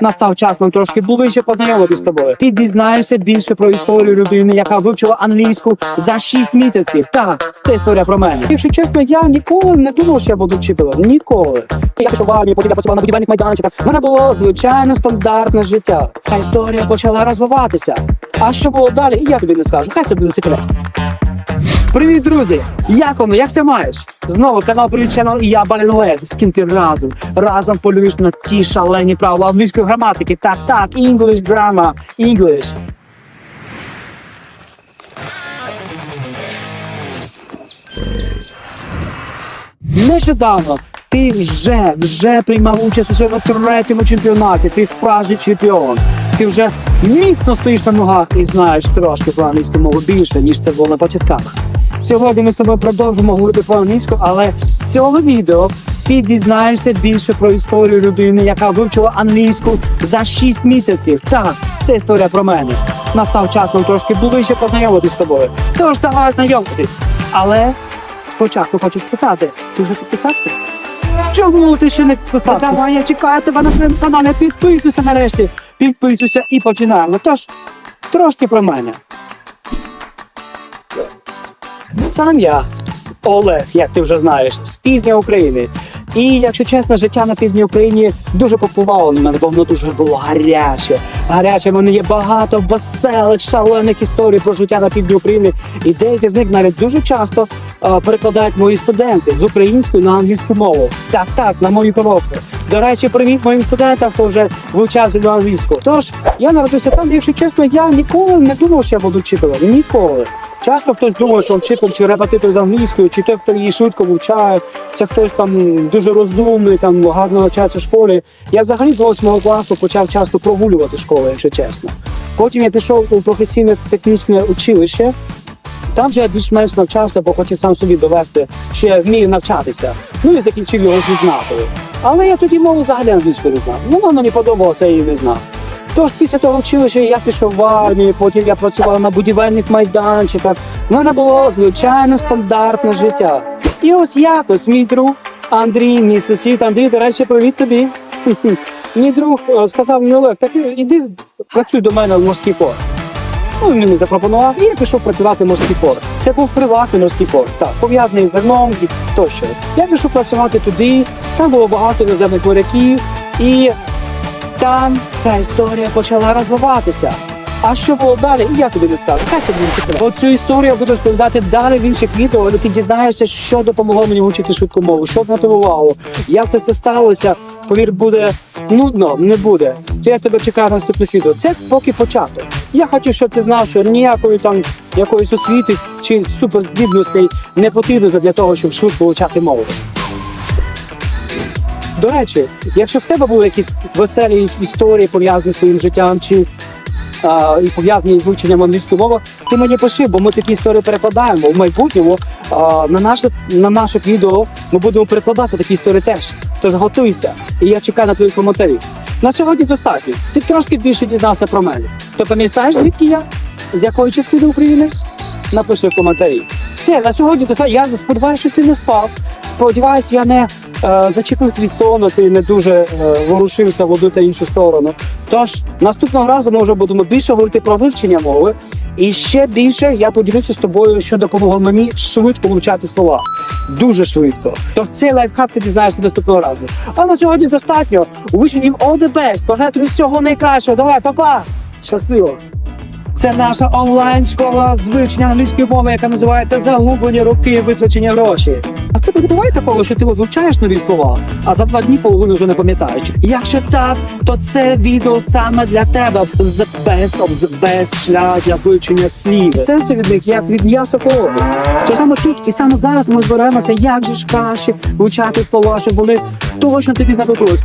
Настав час нам трошки ближче познайомитись з тобою. Ти дізнаєшся більше про історію людини, яка вивчила англійську за 6 місяців. Так, це історія про мене. Якщо чесно, я ніколи не думав, що я буду вчителем. Ніколи. Я пішов в армію, потім я працював на будівельних майданчиках. У мене було звичайне стандартне життя. А історія почала розвиватися. А що було далі? Я тобі не скажу. Хай це буде секрет. Привіт, друзі! Як воно? Як все маєш? Знову канал Привіт Channel і я Балін Олег. З ким ти разом. Разом полюєш на ті шалені правила англійської граматики. Так, так, English grammar, English. Нещодавно ти вже вже приймав участь у своєму третьому чемпіонаті. Ти справжній чемпіон. Ти вже міцно стоїш на ногах і знаєш трошки про англійську мову більше, ніж це було на початках. Сьогодні ми з тобою продовжимо говорити по англійську, але з цього відео ти дізнаєшся більше про історію людини, яка вивчила англійську за 6 місяців. Так, це історія про мене. Настав час нам трошки ближче познайомитись з тобою. Тож давай знайомитись. Але спочатку хочу спитати, ти вже підписався? Чому ти ще не підписався? Давай, я чекаю тебе на своєму каналі. Підписуйся нарешті. Підписуйся і починаємо. Тож, трошки про мене. Сам я Олег, як ти вже знаєш, з півдня України. І якщо чесно, життя на півдні України дуже попливало на мене, бо воно дуже було гаряче. Гаряче в мене є багато веселих, шалених історій про життя на півдні України. І деякі з них навіть дуже часто е, перекладають мої студенти з української на англійську мову. Так, так, на мою коробку. До речі, привіт моїм студентам, хто вже вивчав зі англійську. Тож я народився там, якщо чесно, я ніколи не думав, що я буду вчителем. Ніколи. Часто хтось думає, що вчитель чи репетитор з англійської, чи той, хто її швидко вивчає, це хтось там дуже розумний, там гарно навчається в школі. Я взагалі з 8 класу почав часто прогулювати школу, якщо чесно. Потім я пішов у професійне технічне училище. Там вже я більш-менш навчався, бо хотів сам собі довести, що я вмію навчатися. Ну і закінчив його з відзнакою. Але я тоді мову взагалі англійською не знав. Ну, вона мені подобалося, я її не знав. Тож після того училища я пішов в армію, потім я працював на будівельних майданчиках. У мене було звичайно стандартне життя. І ось якось мій друг Андрій, мій сусід Андрій, до речі, привіт тобі. Мій друг е, сказав мені Олег, так іди працюй до мене в морський порт. Ну, він мені запропонував, і я пішов працювати в морський порт. Це був приватний морський порт, так, пов'язаний з зерном і тощо. Я пішов працювати туди, там було багато іноземних моряків, і там ця історія почала розвиватися. А що було далі? Я тобі не скажу. Хай це буде секрет. Оцю історію я буду розповідати далі в інших відео, де ти дізнаєшся, що допомогло мені вчити швидку мову, що змотивувало, як це все сталося. Повір, буде нудно, не буде. То я тебе чекаю на наступних відео. Це поки початок. Я хочу, щоб ти знав, що ніякої там якоїсь освіти чи суперздібностей не потрібно для того, щоб швидко вивчати мову. До речі, якщо в тебе були якісь веселі історії пов'язані з твоїм життям чи а, і пов'язані з вивченням англійської мови, ти мені пиши, бо ми такі історії перекладаємо в майбутньому. А, на наше на наше відео ми будемо перекладати такі історії теж. Тож готуйся, і я чекаю на твої коментарі. На сьогодні достатньо. Ти трошки більше дізнався про мене. Ти пам'ятаєш, звідки я? З якої частини України? Напиши в коментарі. Все, на сьогодні достатньо. Я сподіваюся, що ти не спав. Сподіваюсь, я не зачепив твій сон, ти не дуже е, ворушився в одну та іншу сторону. Тож наступного разу ми вже будемо більше говорити про вивчення мови. І ще більше я поділюся з тобою, що допомогло мені швидко вивчати слова. Дуже швидко. Тож цей лайфхак ти дізнаєшся наступного разу. А на сьогодні достатньо. Wishing you all the best. Бажаю тобі всього найкращого. Давай, па-па! Щасливо! Це наша онлайн-школа з англійської мови, яка називається Загублені роки і витрачення грошей. А з тебе не буває такого, що ти вивчаєш нові слова, а за два дні половину вже не пам'ятаєш. Якщо так, то це відео саме для тебе. The best of the best шлях для вивчення слів. Сенсу від них як від м'яса корови. То саме тут і саме зараз ми зберемося, як же ж краще вивчати слова, щоб вони точно тобі знадобились.